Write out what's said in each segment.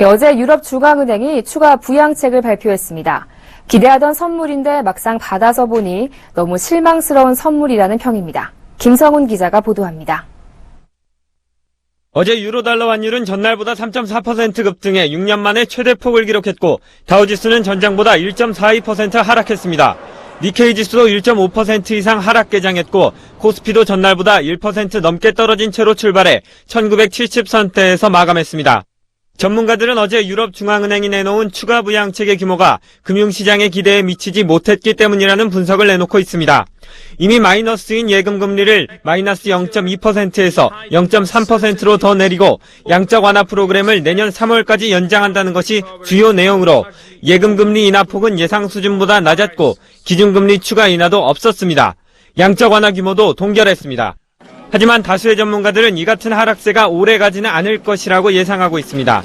예, 어제 유럽중앙은행이 추가 부양책을 발표했습니다. 기대하던 선물인데 막상 받아서 보니 너무 실망스러운 선물이라는 평입니다. 김성훈 기자가 보도합니다. 어제 유로달러 환율은 전날보다 3.4% 급등해 6년 만에 최대폭을 기록했고 다우지수는 전장보다 1.42% 하락했습니다. 니케이 지수도 1.5% 이상 하락 개장했고 코스피도 전날보다 1% 넘게 떨어진 채로 출발해 1970선대에서 마감했습니다. 전문가들은 어제 유럽중앙은행이 내놓은 추가 부양책의 규모가 금융시장의 기대에 미치지 못했기 때문이라는 분석을 내놓고 있습니다. 이미 마이너스인 예금 금리를 마이너스 0.2%에서 0.3%로 더 내리고 양적 완화 프로그램을 내년 3월까지 연장한다는 것이 주요 내용으로 예금 금리 인하 폭은 예상 수준보다 낮았고 기준금리 추가 인하도 없었습니다. 양적 완화 규모도 동결했습니다. 하지만 다수의 전문가들은 이 같은 하락세가 오래 가지는 않을 것이라고 예상하고 있습니다.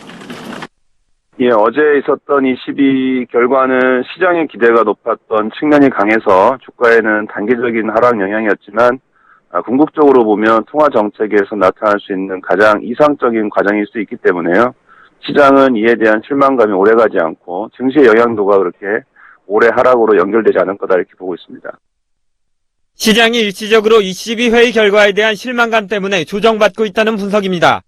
예, 어제 있었던 이12 결과는 시장의 기대가 높았던 측면이 강해서 주가에는 단기적인 하락 영향이었지만 아, 궁극적으로 보면 통화 정책에서 나타날 수 있는 가장 이상적인 과정일 수 있기 때문에요. 시장은 이에 대한 실망감이 오래가지 않고 증시의 영향도가 그렇게 오래 하락으로 연결되지 않을 거다 이렇게 보고 있습니다. 시장이 일시적으로 22회의 결과에 대한 실망감 때문에 조정받고 있다는 분석입니다.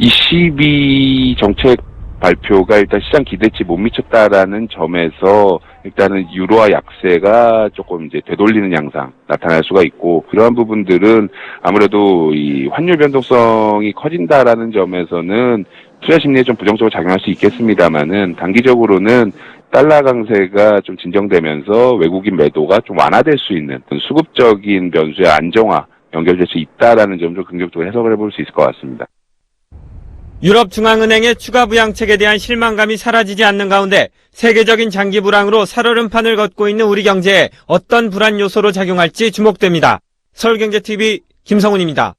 이12 정책 발표가 일단 시장 기대치 못 미쳤다라는 점에서 일단은 유로화 약세가 조금 이제 되돌리는 양상 나타날 수가 있고 그러한 부분들은 아무래도 이 환율 변동성이 커진다라는 점에서는 투자 심리에 좀 부정적으로 작용할 수 있겠습니다만은 단기적으로는 달러 강세가 좀 진정되면서 외국인 매도가 좀 완화될 수 있는 수급적인 변수의 안정화 연결될 수 있다라는 점을 좀 긍정적으로 해석을 해볼 수 있을 것 같습니다. 유럽 중앙은행의 추가 부양책에 대한 실망감이 사라지지 않는 가운데 세계적인 장기 불황으로 살얼음판을 걷고 있는 우리 경제에 어떤 불안 요소로 작용할지 주목됩니다. 서울경제TV 김성훈입니다.